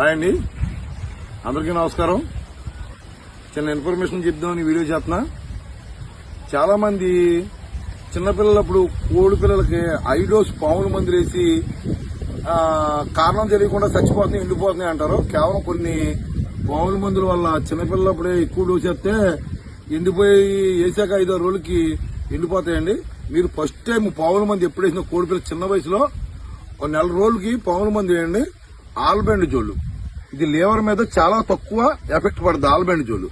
Hi అండి. అందరికీ నమస్కారం. చిన్న ఇన్ఫర్మేషన్ చెప్దామని వీడియో చేస్తున్నా. చాలా మంది చిన్నపిల్లలప్పుడు కోడి పిల్లలకి ఐడోస్ పాముల మందులు వేసి కారణం తెలియకుండా చచ్చిపోతున్నాయి ఎండిపోతున్నాయి అంటారు. కేవలం కొన్ని పాముల మందుల వల్ల చిన్నపిల్లలప్పుడే ఎక్కువ డోస్ చేస్తే ఎండిపోయి వేసాక ఐదో రోజులకి ఎండిపోతాయండి. మీరు ఫస్ట్ టైం పావుల మంది ఎప్పుడు వేసిన కోడి చిన్న వయసులో ఒక నెల రోజులకి పావుల మంది వేయండి. ఆల్బెండ్ జోళ్ళు ఇది లివర్ మీద చాలా తక్కువ ఎఫెక్ట్ పడుతుంది ఆల్బెండజోలు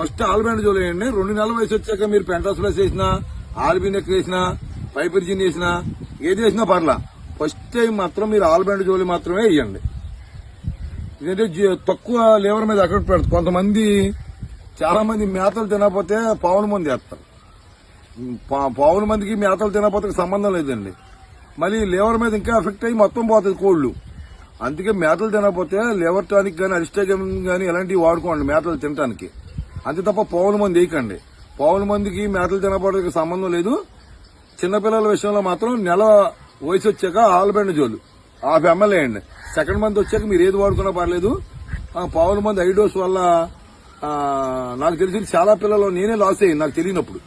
ఫస్ట్ ఆల్బెండజోలు వేయండి. రెండు నెలల వయసు వచ్చాక మీరు పెంటాసులస్ వేసినా ఆల్బినెక్ వేసినా పైపర్జిన్ వేసినా ఏది వేసినా పర్లా. ఫస్ట్ టైం మాత్రం మీరు ఆల్బెండజోలు మాత్రమే వేయండి. ఇదంటే తక్కువ లివర్ మీద ఎఫెక్ట్ పెడుతుంది కొంతమంది చాలా మంది మేతలు తినకపోతే పావుల మంది వేస్తారు. పా- పావుల మందికి మేతలు తినకపోతే సంబంధం లేదండి. మళ్ళీ లివర్ మీద ఇంకా ఎఫెక్ట్ అయ్యి మొత్తం పోతుంది కోళ్ళు. అందుకే మేతలు తినకపోతే లివర్ టానిక్ కానీ అరిస్టాగమ్ కానీ ఇలాంటివి వాడుకోండి మేతలు తినడానికి అంతే తప్ప పావుల మంది వేయకండి. పావుల మందికి మేతలు తినకపోవడానికి సంబంధం లేదు. చిన్నపిల్లల విషయంలో మాత్రం నెల వయసు వచ్చాక ఆల్బెండ్ జోలు. హాఫ్ బెమ్మలేయండి సెకండ్ మంత్ వచ్చాక మీరు ఏది వాడుకున్నా పర్లేదు. పావుల మంది ఐడోస్ వల్ల నాకు తెలిసి చాలా పిల్లలు నేనే లాస్ అయ్యింది నాకు తెలియనప్పుడు.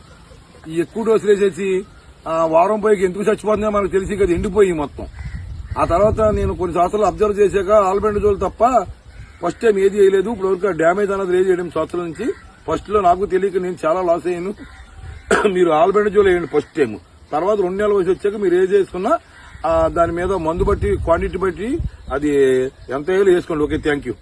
ఈ ఎక్కువ డోసులు వేసేసి ఆ, వారం పైకి ఎందుకు చచ్చిపోతుందో మనకు తెలిసి కదా ఎండిపోయి మొత్తం. ఆ తర్వాత నేను కొన్ని సంవత్సరాలు అబ్జర్వ్ చేశాక ఆల్బెండ్ జోల్ తప్ప ఫస్ట్ టైం ఏది వేయలేదు. ఇప్పుడు వరకు డ్యామేజ్ అనేది రేజ్ చేయడం సంవత్సరాల నుంచి ఫస్ట్లో నాకు తెలియక నేను చాలా లాస్ అయ్యాను. మీరు ఆల్బెండ్ జోల్ వేయండి ఫస్ట్ టైం తర్వాత రెండు నెలల వయసు వచ్చాక మీరు ఏది చేసుకున్నా దాని మీద మందు బట్టి క్వాంటిటీ బట్టి అది ఎంత వేయాలో వేసుకోండి. Okay thank you